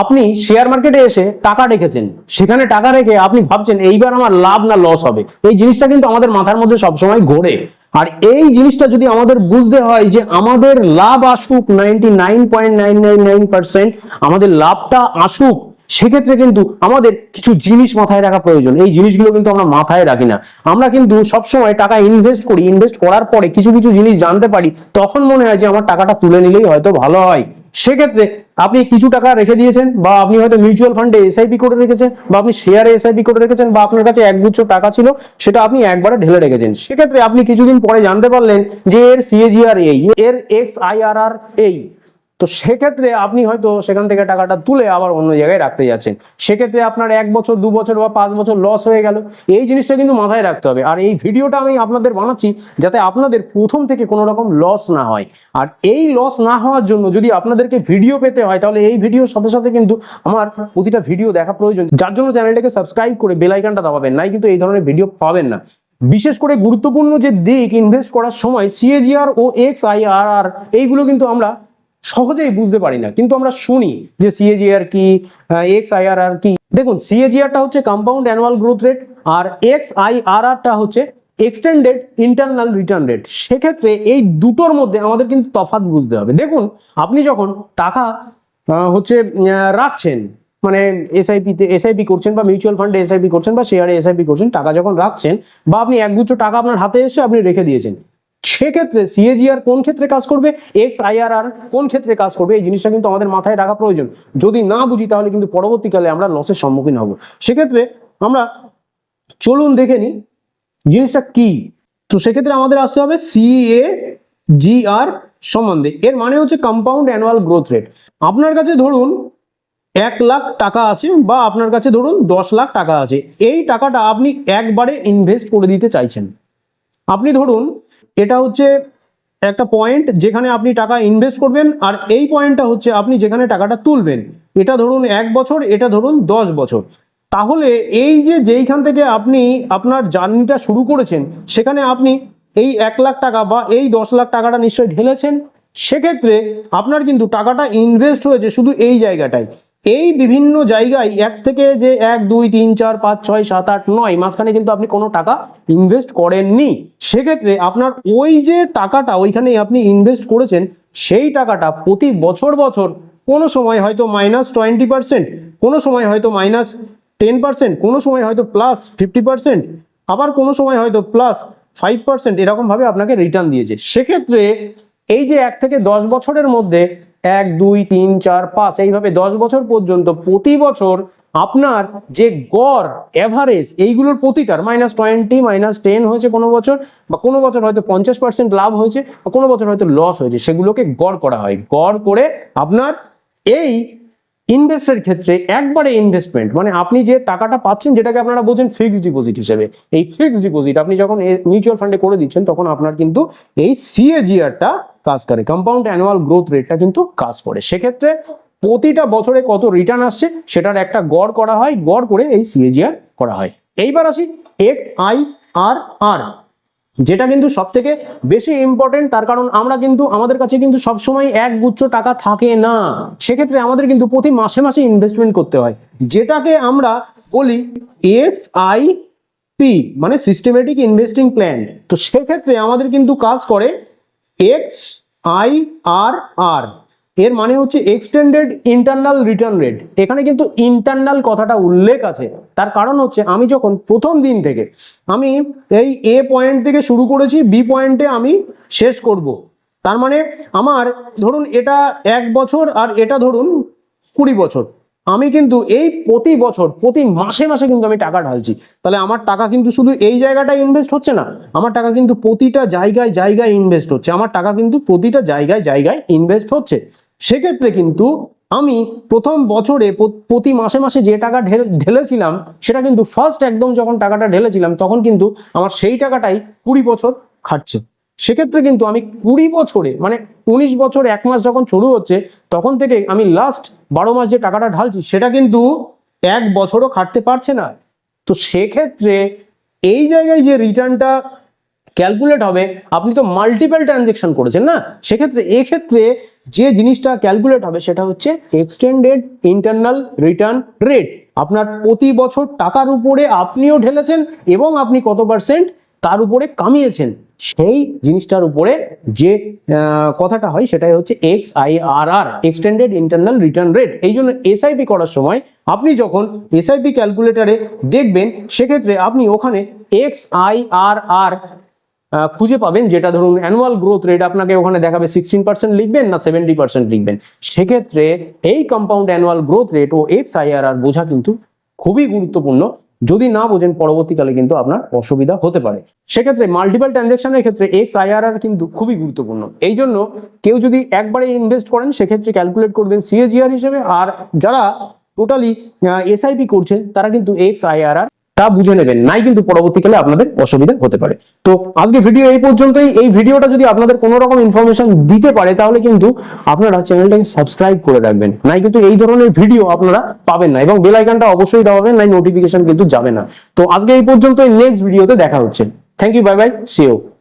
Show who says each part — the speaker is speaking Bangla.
Speaker 1: আপনি শেয়ার মার্কেটে এসে টাকা রেখেছেন সেখানে টাকা রেখে আপনি ভাবছেন এইবার আমার লাভ না লস হবে এই জিনিসটা কিন্তু আমাদের মাথার মধ্যে সবসময় ঘোরে আর এই জিনিসটা যদি আমাদের বুঝতে হয় যে আমাদের লাভ আসুক নাইনটি আমাদের লাভটা আসুক সেক্ষেত্রে কিন্তু আমাদের কিছু জিনিস মাথায় রাখা প্রয়োজন এই জিনিসগুলো কিন্তু আমরা মাথায় রাখি না আমরা কিন্তু সবসময় টাকা ইনভেস্ট করি ইনভেস্ট করার পরে কিছু কিছু জিনিস জানতে পারি তখন মনে হয় যে আমার টাকাটা তুলে নিলেই হয়তো ভালো হয় সেক্ষেত্রে আপনি কিছু টাকা রেখে দিয়েছেন বা আপনি হয়তো মিউচুয়াল ফান্ডে এসআইপি করে রেখেছেন বা আপনি শেয়ারে এসআইপি করে রেখেছেন বা আপনার কাছে একগুচ্ছ টাকা ছিল সেটা আপনি একবারে ঢেলে রেখেছেন সেক্ষেত্রে আপনি কিছুদিন পরে জানতে পারলেন যে এর সিএজিআর এই এর এক্স আইআরআর এই তো সেক্ষেত্রে আপনি হয়তো সেখান থেকে টাকাটা তুলে আবার অন্য জায়গায় রাখতে যাচ্ছেন সেক্ষেত্রে আপনার এক বছর দু বছর বা পাঁচ বছর লস হয়ে গেল এই জিনিসটা কিন্তু মাথায় রাখতে হবে আর এই ভিডিওটা আমি আপনাদের বানাচ্ছি যাতে আপনাদের প্রথম থেকে কোনো রকম লস না হয় আর এই লস না হওয়ার জন্য যদি আপনাদেরকে ভিডিও পেতে হয় তাহলে এই ভিডিওর সাথে সাথে কিন্তু আমার প্রতিটা ভিডিও দেখা প্রয়োজন যার জন্য চ্যানেলটাকে সাবস্ক্রাইব করে বেলাইকানটা দাবাবেন নাই কিন্তু এই ধরনের ভিডিও পাবেন না বিশেষ করে গুরুত্বপূর্ণ যে দিক ইনভেস্ট করার সময় সিএজিআর ও এক্স আইআরআর এইগুলো কিন্তু আমরা সহজেই বুঝতে পারি না কিন্তু আমরা শুনি যে সিএজিআর কি এক্স আইআরআর কি দেখুন সিএজিআরটা হচ্ছে কম্পাউন্ড অ্যানুয়াল গ্রোথ রেট আর এক্স আইআরআরটা হচ্ছে এক্সটেন্ডেড ইন্টারনাল রিটার্ন রেট সেক্ষেত্রে এই দুটোর মধ্যে আমাদের কিন্তু তফাত বুঝতে হবে দেখুন আপনি যখন টাকা হচ্ছে রাখছেন মানে এসআইপিতে এসআইপি করছেন বা মিউচুয়াল ফান্ডে এসআইপি করছেন বা শেয়ারে এসআইপি করছেন টাকা যখন রাখছেন বা আপনি একগুচ্ছ টাকা আপনার হাতে এসে আপনি রেখে দিয়েছেন সেক্ষেত্রে সিএজিআর কোন ক্ষেত্রে কাজ করবে এক্স আইআরআর কোন ক্ষেত্রে কাজ করবে এই জিনিসটা কিন্তু আমাদের মাথায় রাখা প্রয়োজন যদি না বুঝি তাহলে কিন্তু পরবর্তীকালে আমরা লসের সম্মুখীন হব সেক্ষেত্রে আমরা চলুন দেখে নিই জিনিসটা কি তো সেক্ষেত্রে আমাদের আসতে হবে সিএ জিআর সম্বন্ধে এর মানে হচ্ছে কম্পাউন্ড অ্যানুয়াল গ্রোথ রেট আপনার কাছে ধরুন এক লাখ টাকা আছে বা আপনার কাছে ধরুন দশ লাখ টাকা আছে এই টাকাটা আপনি একবারে ইনভেস্ট করে দিতে চাইছেন আপনি ধরুন এটা হচ্ছে একটা পয়েন্ট যেখানে আপনি টাকা ইনভেস্ট করবেন আর এই পয়েন্টটা হচ্ছে আপনি যেখানে টাকাটা তুলবেন এটা ধরুন এক বছর এটা ধরুন দশ বছর তাহলে এই যে যেইখান থেকে আপনি আপনার জার্নিটা শুরু করেছেন সেখানে আপনি এই এক লাখ টাকা বা এই দশ লাখ টাকাটা নিশ্চয়ই ঢেলেছেন সেক্ষেত্রে আপনার কিন্তু টাকাটা ইনভেস্ট হয়েছে শুধু এই জায়গাটায় এই বিভিন্ন জায়গায় এক থেকে যে এক দুই তিন চার পাঁচ ছয় সাত আট নয় মাঝখানে কিন্তু আপনি কোনো টাকা ইনভেস্ট করেননি সেক্ষেত্রে আপনার ওই যে টাকাটা ওইখানে আপনি ইনভেস্ট করেছেন সেই টাকাটা প্রতি বছর বছর কোনো সময় হয়তো মাইনাস টোয়েন্টি পার্সেন্ট কোনো সময় হয়তো মাইনাস টেন পার্সেন্ট কোনো সময় হয়তো প্লাস ফিফটি পার্সেন্ট আবার কোনো সময় হয়তো প্লাস ফাইভ পার্সেন্ট এরকমভাবে আপনাকে রিটার্ন দিয়েছে সেক্ষেত্রে এই যে এক থেকে দশ বছরের মধ্যে এক দুই তিন চার পাঁচ এইভাবে দশ বছর পর্যন্ত প্রতি বছর আপনার যে গড় এভারেজ এইগুলোর প্রতিটার মাইনাস টোয়েন্টি মাইনাস টেন হয়েছে কোনো বছর বা কোনো বছর হয়তো পঞ্চাশ পার্সেন্ট লাভ হয়েছে বা কোনো বছর হয়তো লস হয়েছে সেগুলোকে গড় করা হয় গড় করে আপনার এই ইনভেস্টের ক্ষেত্রে একবারে ইনভেস্টমেন্ট মানে আপনি যে টাকাটা পাচ্ছেন যেটাকে আপনারা বলছেন ফিক্সড ডিপোজিট হিসেবে এই ফিক্সড ডিপোজিট আপনি যখন মিউচুয়াল ফান্ডে করে দিচ্ছেন তখন আপনার কিন্তু এই সিএজিআরটা কাজ করে কম্পাউন্ড অ্যানুয়াল গ্রোথ রেটটা কিন্তু কাজ করে সেক্ষেত্রে প্রতিটা বছরে কত রিটার্ন আসছে সেটার একটা গড় করা হয় গড় করে এই সিএজিআর করা হয় এইবার আসি এক্স আই আর আর যেটা কিন্তু সব থেকে বেশি ইম্পর্টেন্ট তার কারণ আমরা কিন্তু আমাদের কাছে কিন্তু সবসময় এক গুচ্ছ টাকা থাকে না সেক্ষেত্রে আমাদের কিন্তু প্রতি মাসে মাসে ইনভেস্টমেন্ট করতে হয় যেটাকে আমরা বলি এফ আই পি মানে সিস্টেমেটিক ইনভেস্টিং প্ল্যান তো সেক্ষেত্রে আমাদের কিন্তু কাজ করে এক্স আই আর আর এর মানে হচ্ছে এক্সটেন্ডেড ইন্টারনাল রিটার্ন রেট এখানে কিন্তু ইন্টারনাল কথাটা উল্লেখ আছে তার কারণ হচ্ছে আমি যখন প্রথম দিন থেকে আমি এই এ পয়েন্ট থেকে শুরু করেছি বি পয়েন্টে আমি শেষ করব। তার মানে আমার ধরুন এটা এক বছর আর এটা ধরুন কুড়ি বছর আমি কিন্তু এই প্রতি বছর প্রতি মাসে মাসে কিন্তু আমি টাকা ঢালছি তাহলে আমার টাকা কিন্তু শুধু এই জায়গাটায় ইনভেস্ট হচ্ছে না আমার টাকা কিন্তু প্রতিটা জায়গায় জায়গায় ইনভেস্ট হচ্ছে আমার টাকা কিন্তু প্রতিটা জায়গায় জায়গায় ইনভেস্ট হচ্ছে সেক্ষেত্রে কিন্তু আমি প্রথম বছরে প্রতি মাসে মাসে যে টাকা ঢেলেছিলাম সেটা কিন্তু ফার্স্ট একদম যখন টাকাটা ঢেলেছিলাম তখন কিন্তু আমার সেই টাকাটাই কুড়ি বছর খাটছে সেক্ষেত্রে কিন্তু আমি কুড়ি বছরে মানে উনিশ বছর এক মাস যখন শুরু হচ্ছে তখন থেকে আমি লাস্ট বারো মাস যে টাকাটা ঢালছি সেটা কিন্তু এক বছরও খাটতে পারছে না তো সেক্ষেত্রে এই জায়গায় যে রিটার্নটা ক্যালকুলেট হবে আপনি তো মাল্টিপল ট্রানজেকশন করেছেন না সেক্ষেত্রে এক্ষেত্রে যে জিনিসটা ক্যালকুলেট হবে সেটা হচ্ছে এক্সটেন্ডেড ইন্টারনাল রিটার্ন রেট আপনার প্রতি বছর টাকার উপরে আপনিও ঢেলেছেন এবং আপনি কত পার্সেন্ট তার উপরে কামিয়েছেন সেই জিনিসটার উপরে যে কথাটা হয় সেটাই হচ্ছে X I R R extended internal return rate এই জন্য এসআইপি করার সময় আপনি যখন এসআইপি ক্যালকুলেটারে দেখবেন সেক্ষেত্রে আপনি ওখানে এক্স আই আর আর খুঁজে পাবেন যেটা ধরুন অ্যানুয়াল গ্রোথ রেট আপনাকে ওখানে দেখাবে সিক্সটিন পার্সেন্ট লিখবেন না সেভেন্টি পার্সেন্ট লিখবেন সেক্ষেত্রে এই কম্পাউন্ড অ্যানুয়াল গ্রোথ রেট ও এক্স আই আর আর বোঝা কিন্তু খুবই গুরুত্বপূর্ণ যদি না বোঝেন পরবর্তীকালে কিন্তু আপনার অসুবিধা হতে পারে সেক্ষেত্রে মাল্টিপাল ট্রানজ্যাকশনের ক্ষেত্রে এক্স আইআরআর কিন্তু খুবই গুরুত্বপূর্ণ এই জন্য কেউ যদি একবারে ইনভেস্ট করেন সেক্ষেত্রে ক্যালকুলেট করবেন সিএজিআর হিসেবে আর যারা টোটালি এসআইপি করছেন তারা কিন্তু এক্স আইআরআর তা বুঝে নেবেন নাই কিন্তু পরবর্তীকালে আপনাদের অসুবিধা হতে পারে তো আজকে ভিডিও এই পর্যন্তই এই ভিডিওটা যদি আপনাদের কোনো রকম ইনফরমেশন দিতে পারে তাহলে কিন্তু আপনারা চ্যানেলটাকে সাবস্ক্রাইব করে রাখবেন নাই কিন্তু এই ধরনের ভিডিও আপনারা পাবেন না এবং বেল আইকনটা অবশ্যই দেওয়া হবে নাই নোটিফিকেশন কিন্তু যাবে না তো আজকে এই পর্যন্তই নেক্সট ভিডিওতে দেখা হচ্ছে thank you bye bye CO